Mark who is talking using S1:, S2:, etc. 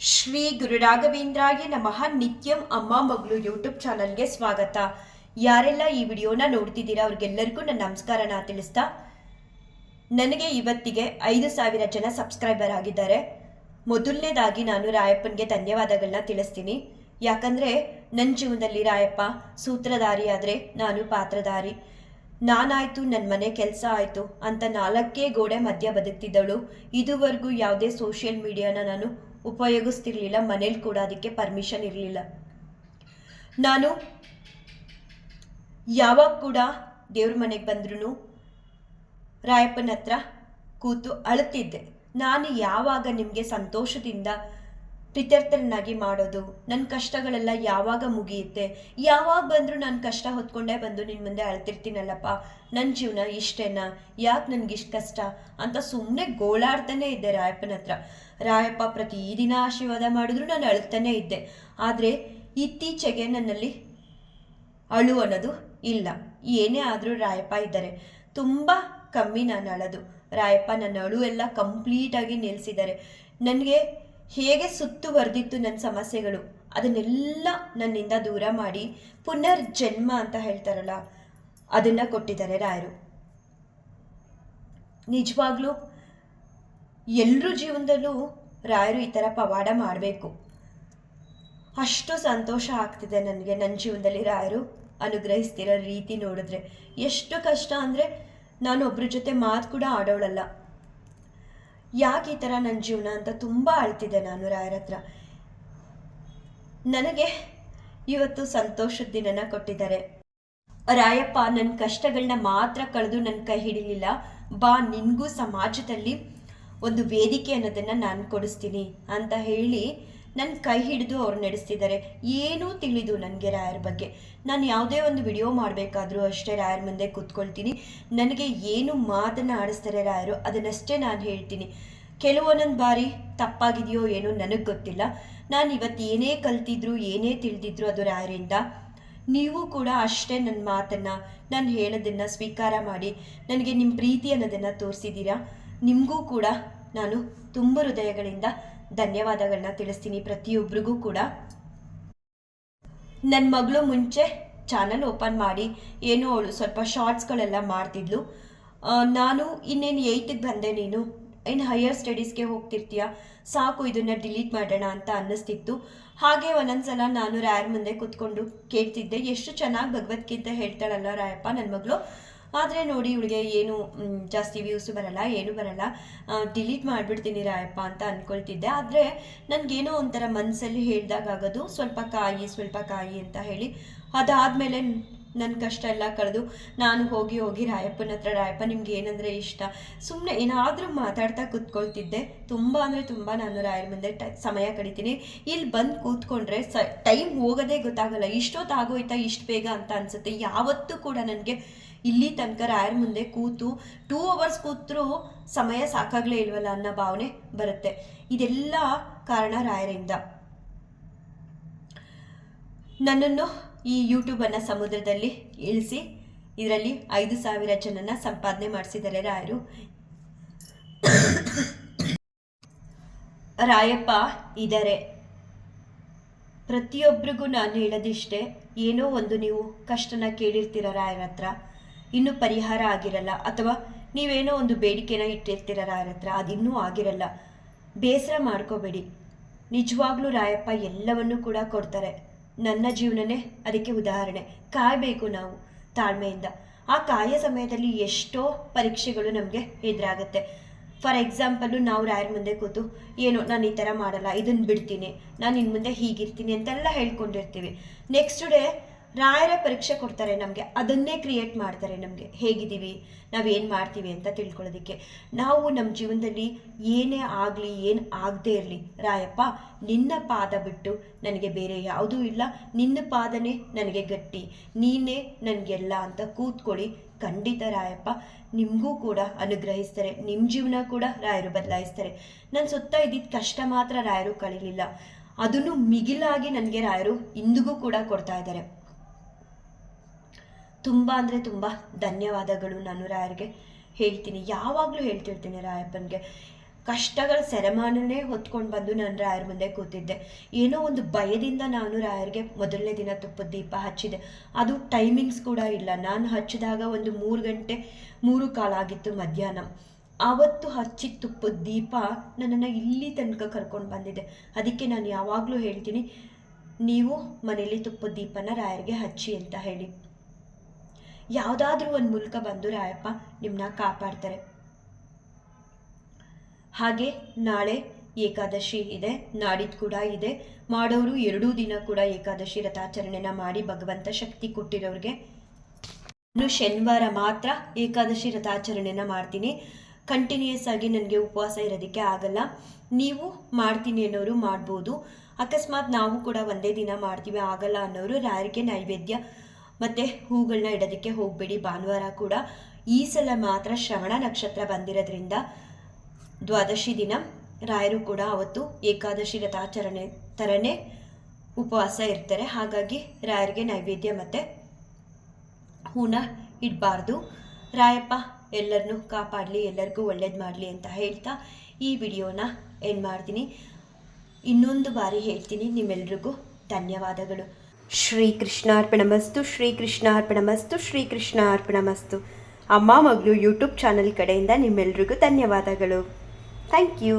S1: ಶ್ರೀ ಗುರು ರಾಘವೇಂದ್ರಾಯ ನಮಃ. ನಿತ್ಯಂ ಅಮ್ಮ ಮಗಳು ಯೂಟ್ಯೂಬ್ ಚಾನಲ್ಗೆ ಸ್ವಾಗತ. ಯಾರೆಲ್ಲ ಈ ವಿಡಿಯೋನ ನೋಡ್ತಿದ್ದೀರಾ ಅವ್ರಿಗೆಲ್ಲರಿಗೂ ನನ್ನ ನಮಸ್ಕಾರನ ತಿಳಿಸ್ತಾ. ನನಗೆ ಇವತ್ತಿಗೆ ಐದು ಸಾವಿರ ಜನ ಸಬ್ಸ್ಕ್ರೈಬರ್ ಆಗಿದ್ದಾರೆ. ಮೊದಲನೇದಾಗಿ ನಾನು ರಾಯಪ್ಪನಿಗೆ ಧನ್ಯವಾದಗಳನ್ನ ತಿಳಿಸ್ತೀನಿ. ಯಾಕಂದರೆ ನನ್ನ ಜೀವನದಲ್ಲಿ ರಾಯಪ್ಪ ಸೂತ್ರಧಾರಿ ಆದರೆ ನಾನು ಪಾತ್ರಧಾರಿ. ನಾನಾಯ್ತು ನನ್ನ ಮನೆ ಕೆಲಸ ಆಯಿತು ಅಂತ ನಾಲ್ಕೇ ಗೋಡೆ ಮಧ್ಯ ಬದುಕ್ತಿದ್ದಳು. ಇದುವರೆಗೂ ಯಾವುದೇ ಸೋಷಿಯಲ್ ಮೀಡಿಯಾನ ನಾನು ಉಪಯೋಗಿಸ್ತಿರ್ಲಿಲ್ಲ, ಮನೇಲಿ ಕೂಡ ಅದಕ್ಕೆ ಪರ್ಮಿಷನ್ ಇರಲಿಲ್ಲ. ನಾನು ಯಾವಾಗ ಕೂಡ ದೇವ್ರ ಮನೆಗೆ ಬಂದ್ರೂ ರಾಯಪ್ಪನ ಹತ್ರ ಕೂತು ಅಳುತ್ತಿದ್ದೆ. ನಾನು ಯಾವಾಗ ನಿಮಗೆ ಸಂತೋಷದಿಂದ ಪ್ರಿತ್ಯರ್ಥನಾಗಿ ಮಾಡೋದು ನನ್ನ ಕಷ್ಟಗಳೆಲ್ಲ ಯಾವಾಗ ಮುಗಿಯುತ್ತೆ, ಯಾವಾಗ ಬಂದರೂ ನಾನು ಕಷ್ಟ ಹೊತ್ಕೊಂಡೇ ಬಂದು ನಿನ್ನ ಮುಂದೆ ಅಳ್ತಿರ್ತೀನಲ್ಲಪ್ಪ ನನ್ನ ಜೀವನ ಇಷ್ಟೇನಾ, ಯಾಕೆ ನನಗಿಷ್ಟು ಕಷ್ಟ ಅಂತ ಸುಮ್ಮನೆ ಗೋಳಾಡ್ತಾನೆ ಇದ್ದೆ ರಾಯಪ್ಪನ ಹತ್ರ. ರಾಯಪ್ಪ ಪ್ರತಿದಿನ ಆಶೀರ್ವಾದ ಮಾಡಿದ್ರು ನಾನು ಅಳುತ್ತಾನೆ ಇದ್ದೆ. ಆದರೆ ಇತ್ತೀಚೆಗೆ ನನ್ನಲ್ಲಿ ಅಳು ಅನ್ನೋದು ಇಲ್ಲ. ಏನೇ ಆದರೂ ರಾಯಪ್ಪ ಇದ್ದಾರೆ. ತುಂಬ ಕಮ್ಮಿ ನಾನು ಅಳೋದು. ರಾಯಪ್ಪ ನನ್ನ ಅಳು ಎಲ್ಲ ಕಂಪ್ಲೀಟಾಗಿ ನಿಲ್ಲಿಸಿದ್ದಾರೆ ನನಗೆ ಹೇಗೆ ಸುತ್ತುವರೆದಿತ್ತು ನನ್ನ ಸಮಸ್ಯೆಗಳು, ಅದನ್ನೆಲ್ಲ ನನ್ನಿಂದ ದೂರ ಮಾಡಿ ಪುನರ್ಜನ್ಮ ಅಂತ ಹೇಳ್ತಾರಲ್ಲ, ಅದನ್ನು ಕೊಟ್ಟಿದ್ದಾರೆ ರಾಯರು. ನಿಜವಾಗ್ಲೂ ಎಲ್ಲರ ಜೀವನದಲ್ಲೂ ರಾಯರು ಈ ಥರ ಪವಾಡ ಮಾಡಬೇಕು. ಅಷ್ಟು ಸಂತೋಷ ಆಗ್ತಿದೆ ನನಗೆ. ನನ್ನ ಜೀವನದಲ್ಲಿ ರಾಯರು ಅನುಗ್ರಹಿಸ್ತಿರೋ ರೀತಿ ನೋಡಿದ್ರೆ. ಎಷ್ಟು ಕಷ್ಟ ಅಂದರೆ ನಾನು ಒಬ್ಬರ ಜೊತೆ ಮಾತು ಕೂಡ ಆಡೋಳಲ್ಲ. ಯಾಕೆ ಈ ಥರ ನನ್ನ ಜೀವನ ಅಂತ ತುಂಬ ಅಳ್ತಿದ್ದೆ ನಾನು ರಾಯರ ಹತ್ರ. ನನಗೆ ಇವತ್ತು ಸಂತೋಷದ ದಿನನ ಕೊಟ್ಟಿದ್ದಾರೆ. ರಾಯಪ್ಪ, ನನ್ನ ಕಷ್ಟಗಳನ್ನ ಮಾತ್ರ ಕಳೆದು ನನ್ನ ಕೈ ಹಿಡಿಲಿಲ್ಲ. ಬಾ, ನಿನಗೂ ಸಮಾಜದಲ್ಲಿ ಒಂದು ವೇದಿಕೆ ಅನ್ನೋದನ್ನು ನಾನು ಕೊಡಿಸ್ತೀನಿ ಅಂತ ಹೇಳಿ ನನ್ನ ಕೈ ಹಿಡಿದು ಅವ್ರು ನಡೆಸ್ತಿದ್ದಾರೆ. ಏನೂ ತಿಳಿದು ನನಗೆ ರಾಯರ ಬಗ್ಗೆ. ನಾನು ಯಾವುದೇ ಒಂದು ವಿಡಿಯೋ ಮಾಡಬೇಕಾದ್ರೂ ಅಷ್ಟೇ ರಾಯರ ಮುಂದೆ ಕೂತ್ಕೊಳ್ತೀನಿ. ನನಗೆ ಏನು ಮಾತನ್ನು ಆಡಿಸ್ತಾರೆ ರಾಯರು ಅದನ್ನಷ್ಟೇ ನಾನು ಹೇಳ್ತೀನಿ. ಕೆಲವೊಂದೊಂದು ಬಾರಿ ತಪ್ಪಾಗಿದೆಯೋ ಏನೋ ನನಗೆ ಗೊತ್ತಿಲ್ಲ. ನಾನು ಇವತ್ತು ಏನೇ ಕಲ್ತಿದ್ರು, ಏನೇ ತಿಳಿದಿದ್ರು ಅದು ರಾಯರಿಂದ. ನೀವು ಕೂಡ ಅಷ್ಟೇ ನನ್ನ ಮಾತನ್ನು, ನಾನು ಹೇಳೋದನ್ನು ಸ್ವೀಕಾರ ಮಾಡಿ, ನನಗೆ ನಿಮ್ಮ ಪ್ರೀತಿ ಅನ್ನೋದನ್ನು ತೋರಿಸಿದ್ದೀರಾ ನಿಮಗೂ ಕೂಡ ನಾನು ತುಂಬ ಹೃದಯಗಳಿಂದ ಧನ್ಯವಾದಗಳನ್ನ ತಿಳಿಸ್ತೀನಿ ಪ್ರತಿಯೊಬ್ಬರಿಗೂ ಕೂಡ. ನನ್ನ ಮಗಳು ಮುಂಚೆ ಚಾನಲ್ ಓಪನ್ ಮಾಡಿ ಏನೋ ಅವಳು ಸ್ವಲ್ಪ ಶಾರ್ಟ್ಸ್ಗಳೆಲ್ಲ ಮಾಡ್ತಿದ್ಲು. ನಾನು ಇನ್ನೇನು ಏಯ್ಟಿಗೆ ಬಂದೆ ನೀನು? ಇನ್ನು ಹೈಯರ್ ಸ್ಟಡೀಸ್ಗೆ ಹೋಗ್ತಿರ್ತೀಯ? ಸಾಕು ಇದನ್ನು ಡಿಲೀಟ್ ಮಾಡೋಣ ಅಂತ ಅನ್ನಿಸ್ತಿತ್ತು. ಹಾಗೆ ಒಂದೊಂದ್ಸಲ ನಾನು ರಾಯರ್ ಮುಂದೆ ಕೂತ್ಕೊಂಡು ಕೇಳ್ತಿದ್ದೆ. ಎಷ್ಟು ಚೆನ್ನಾಗಿ ಭಗವದ್ಗೀತೆ ಹೇಳ್ತಾಳಲ್ಲ ರಾಯಪ್ಪ ನನ್ನ ಮಗಳು. ಆದರೆ ನೋಡಿ ಇವಳಿಗೆ ಏನು ಜಾಸ್ತಿ ವ್ಯೂಸು ಬರಲ್ಲ, ಏನು ಬರಲ್ಲ. ಡಿಲೀಟ್ ಮಾಡಿಬಿಡ್ತೀನಿ ರಾಯಪ್ಪ ಅಂತ ಅಂದ್ಕೊಳ್ತಿದ್ದೆ ಆದರೆ ನನಗೇನೋ ಒಂಥರ ಮನಸ್ಸಲ್ಲಿ ಹೇಳ್ದಾಗೋದು ಸ್ವಲ್ಪ ಕಾಯಿ ಸ್ವಲ್ಪ ಕಾಯಿ ಅಂತ ಹೇಳಿ ಅದಾದಮೇಲೆ ನನ್ನ ಕಷ್ಟ ಎಲ್ಲ ಕಳೆದು ನಾನು ಹೋಗಿ ಹೋಗಿ ರಾಯಪ್ಪನ ಹತ್ರ, ರಾಯಪ್ಪ ನಿಮ್ಗೆ ಏನಂದರೆ ಇಷ್ಟ? ಸುಮ್ಮನೆ ಏನಾದರೂ ಮಾತಾಡ್ತಾ ಕೂತ್ಕೊಳ್ತಿದ್ದೆ. ತುಂಬ ಅಂದರೆ ತುಂಬ ನಾನು ರಾಯರ ಮುಂದೆ ಸಮಯ ಕಡಿತೀನಿ ಇಲ್ಲಿ ಬಂದು ಕೂತ್ಕೊಂಡ್ರೆ ಸ, ಟೈಮ್ ಹೋಗೋದೇ ಗೊತ್ತಾಗಲ್ಲ. ಇಷ್ಟೊತ್ತಾಗೋಯ್ತಾ ಇಷ್ಟು ಬೇಗ ಅಂತ ಅನಿಸುತ್ತೆ. ಯಾವತ್ತೂ ಕೂಡ ನನಗೆ ಇಲ್ಲಿ ತನಕ ರಾಯರ ಮುಂದೆ ಕೂತು ಟೂ ಅವರ್ಸ್ ಕೂತ್ರೂ ಸಮಯ ಸಾಕಾಗಲೇ ಇಲ್ವಲ್ಲ ಅನ್ನೋ ಭಾವನೆ ಬರುತ್ತೆ. ಇದೆಲ್ಲ ಕಾರಣ ರಾಯರಿಂದ. ನನ್ನನ್ನು ಈ ಯೂಟ್ಯೂಬನ್ನು ಸಮುದ್ರದಲ್ಲಿ ಇಳಿಸಿ, ಇದರಲ್ಲಿ ಐದು ಸಾವಿರ ಜನನ ಸಂಪಾದನೆ ಮಾಡಿಸಿದ್ದಾರೆ ರಾಯರು. ರಾಯಪ್ಪ ಇದ್ದಾರೆ ಪ್ರತಿಯೊಬ್ಬರಿಗೂ ನಾನು ಹೇಳದಿಷ್ಟೇ, ಏನೋ ಒಂದು ನೀವು ಕಷ್ಟನ ಕೇಳಿರ್ತೀರ ರಾಯರ ಹತ್ರ. ಇನ್ನೂ ಪರಿಹಾರ ಆಗಿರಲ್ಲ, ಅಥವಾ ನೀವೇನೋ ಒಂದು ಬೇಡಿಕೆನ ಇಟ್ಟಿರ್ತೀರ ರಾಯರ ಹತ್ರ ಅದಿನ್ನೂ ಆಗಿರಲ್ಲ. ಬೇಸರ ಮಾಡ್ಕೋಬೇಡಿ. ನಿಜವಾಗ್ಲೂ ರಾಯಪ್ಪ ಎಲ್ಲವನ್ನೂ ಕೂಡ ಕೊಡ್ತಾರೆ. ನನ್ನ ಜೀವನನೇ ಅದಕ್ಕೆ ಉದಾಹರಣೆ. ಕಾಯಬೇಕು ನಾವು ತಾಳ್ಮೆಯಿಂದ. ಆ ಕಾಯ ಸಮಯದಲ್ಲಿ ಎಷ್ಟೋ ಪರೀಕ್ಷೆಗಳು ನಮಗೆ ಎದುರಾಗುತ್ತೆ. ಫಾರ್ ಎಕ್ಸಾಂಪಲ್ಲು ನಾವು ರಾಯರ್ ಮುಂದೆ ಕೂತು, ಏನು ನಾನು ಈ ಥರ ಮಾಡಲ್ಲ ಇದನ್ನು ಬಿಡ್ತೀನಿ, ನಾನು ಇನ್ನು ಮುಂದೆ ಹೀಗಿರ್ತೀನಿ ಅಂತೆಲ್ಲ ಹೇಳ್ಕೊಂಡಿರ್ತೀವಿ. ನೆಕ್ಸ್ಟ್ ಡೇ ರಾಯರ ಪರೀಕ್ಷೆ ಕೊಡ್ತಾರೆ ನಮಗೆ, ಅದನ್ನೇ ಕ್ರಿಯೇಟ್ ಮಾಡ್ತಾರೆ ನಮಗೆ. ಹೇಗಿದ್ದೀವಿ? ನಾವು ಏನು ಮಾಡ್ತೀವಿ ಅಂತ ತಿಳ್ಕೊಳ್ಳೋದಕ್ಕೆ. ನಾವು ನಮ್ಮ ಜೀವನದಲ್ಲಿ ಏನೇ ಆಗಲಿ, ಏನು ಆಗದೇ ಇರಲಿ, ರಾಯಪ್ಪ, ನಿನ್ನ ಪಾದ ಬಿಟ್ಟು ನನಗೆ ಬೇರೆ ಯಾವುದೂ ಇಲ್ಲ. ನಿನ್ನ ಪಾದನೇ ನನಗೆ ಗಟ್ಟಿ. ನೀನೇ ನನಗೆಲ್ಲ ಅಂತ ಕೂತ್ಕೊಳ್ಳಿ. ಖಂಡಿತ ರಾಯಪ್ಪ, ನಿಮಗೂ ಕೂಡ ಅನುಗ್ರಹಿಸ್ತಾರೆ. ನಿಮ್ಮ ಜೀವನ ಕೂಡ ರಾಯರು ಬದಲಾಯಿಸ್ತಾರೆ. ನನ್ನ ಸುತ್ತ ಇದ್ದಿದ್ದ ಕಷ್ಟ ಮಾತ್ರ ರಾಯರು ಕಳೀಲಿಲ್ಲ. ಅದನ್ನು ಮಿಗಿಲಾಗಿ ನನಗೆ ರಾಯರು ಇಂದಿಗೂ ಕೂಡ ಕೊಡ್ತಾ ಇದ್ದಾರೆ. ತುಂಬ ಅಂದರೆ ತುಂಬ ಧನ್ಯವಾದಗಳು ನಾನು ರಾಯರಿಗೆ ಹೇಳ್ತೀನಿ. ಯಾವಾಗಲೂ ಹೇಳ್ತಿರ್ತೀನಿ ರಾಯಪ್ಪನಿಗೆ. ಕಷ್ಟಗಳ ಸೆರೆಮಾನನೇ ಹೊತ್ಕೊಂಡು ಬಂದು ನಾನು ರಾಯರ ಮುಂದೆ ಕೂತಿದ್ದೆ. ಏನೋ ಒಂದು ಭಯದಿಂದ ನಾನು ರಾಯರಿಗೆ ಮೊದಲನೇ ದಿನ ತುಪ್ಪದ ದೀಪ ಹಚ್ಚಿದೆ. ಅದು ಟೈಮಿಂಗ್ಸ್ ಕೂಡ ಇಲ್ಲ. ನಾನು ಹಚ್ಚಿದಾಗ ಒಂದು ಮೂರು ಗಂಟೆ, ಮೂರು ಕಾಲಾಗಿತ್ತು ಮಧ್ಯಾಹ್ನ. ಆವತ್ತು ಹಚ್ಚಿದ ತುಪ್ಪದ ದೀಪ ನನ್ನನ್ನು ಇಲ್ಲಿ ತನಕ ಕರ್ಕೊಂಡು ಬಂದಿದೆ. ಅದಕ್ಕೆ ನಾನು ಯಾವಾಗಲೂ ಹೇಳ್ತೀನಿ, ನೀವು ಮನೇಲಿ ತುಪ್ಪದ ದೀಪನ ರಾಯರಿಗೆ ಹಚ್ಚಿ ಅಂತ ಹೇಳಿ. ಯಾವುದಾದ್ರೂ ಒಂದು ಮೂಲಕ ಬಂದು ರಾಯಪ್ಪ ನಿಮ್ಮನ್ನ ಕಾಪಾಡ್ತಾರೆ. ಹಾಗೆ ನಾಳೆ ಏಕಾದಶಿ ಇದೆ ನಾಡಿದ್ದು ಕೂಡ ಇದೆ. ಮಾಡೋರು ಎರಡೂ ದಿನ ಕೂಡ ಏಕಾದಶಿ ರಥಾಚರಣೆನ ಮಾಡಿ ಭಗವಂತ ಶಕ್ತಿ ಕೊಟ್ಟಿರೋರಿಗೆ. ನಾನು ಶನಿವಾರ ಮಾತ್ರ ಏಕಾದಶಿ ರಥಾಚರಣೆನ ಮಾಡ್ತೀನಿ. ಕಂಟಿನ್ಯೂಸ್ ಆಗಿ ನನಗೆ ಉಪವಾಸ ಇರೋದಕ್ಕೆ ಆಗಲ್ಲ. ನೀವು ಮಾಡ್ತೀನಿ ಅನ್ನೋರು ಮಾಡ್ಬೋದು. ಅಕಸ್ಮಾತ್ ನಾವು ಕೂಡ ಒಂದೇ ದಿನ ಮಾಡ್ತೀವಿ, ಆಗಲ್ಲ ಅನ್ನೋರು ರಾರಿಗೆ ನೈವೇದ್ಯ ಮತ್ತು ಹೂಗಳನ್ನ ಇಡೋದಕ್ಕೆ ಹೋಗಬೇಡಿ. ಭಾನುವಾರ ಕೂಡ ಈ ಸಲ ಮಾತ್ರ ಶ್ರವಣ ನಕ್ಷತ್ರ ಬಂದಿರೋದ್ರಿಂದ ದ್ವಾದಶಿ ದಿನ. ರಾಯರು ಕೂಡ ಅವತ್ತು ಏಕಾದಶಿ ರಥಾಚರಣೆ ಥರನೇ ಉಪವಾಸ ಇರ್ತಾರೆ. ಹಾಗಾಗಿ ರಾಯರಿಗೆ ನೈವೇದ್ಯ ಮತ್ತು ಹೂನ ಇಡಬಾರ್ದು. ರಾಯಪ್ಪ ಎಲ್ಲರನ್ನೂ ಕಾಪಾಡಲಿ, ಎಲ್ಲರಿಗೂ ಒಳ್ಳೇದು ಮಾಡಲಿ ಅಂತ ಹೇಳ್ತಾ ಈ ವಿಡಿಯೋನ ಎಂಡ್ ಮಾಡ್ತೀನಿ. ಇನ್ನೊಂದು ಬಾರಿ ಹೇಳ್ತೀನಿ. ನಿಮ್ಮೆಲ್ರಿಗೂ ಧನ್ಯವಾದಗಳು. ಶ್ರೀ ಕೃಷ್ಣಾರ್ಪಣಮಸ್ತು ಶ್ರೀ ಕೃಷ್ಣಾರ್ಪಣಮಸ್ತು ಶ್ರೀ ಕೃಷ್ಣಾರ್ಪಣಮಸ್ತು ಅಮ್ಮ, ಮಗಳು ಯೂಟ್ಯೂಬ್ ಚಾನಲ್ ಕಡೆಯಿಂದ ನಿಮ್ಮೆಲ್ರಿಗೂ ಧನ್ಯವಾದಗಳು. Thank you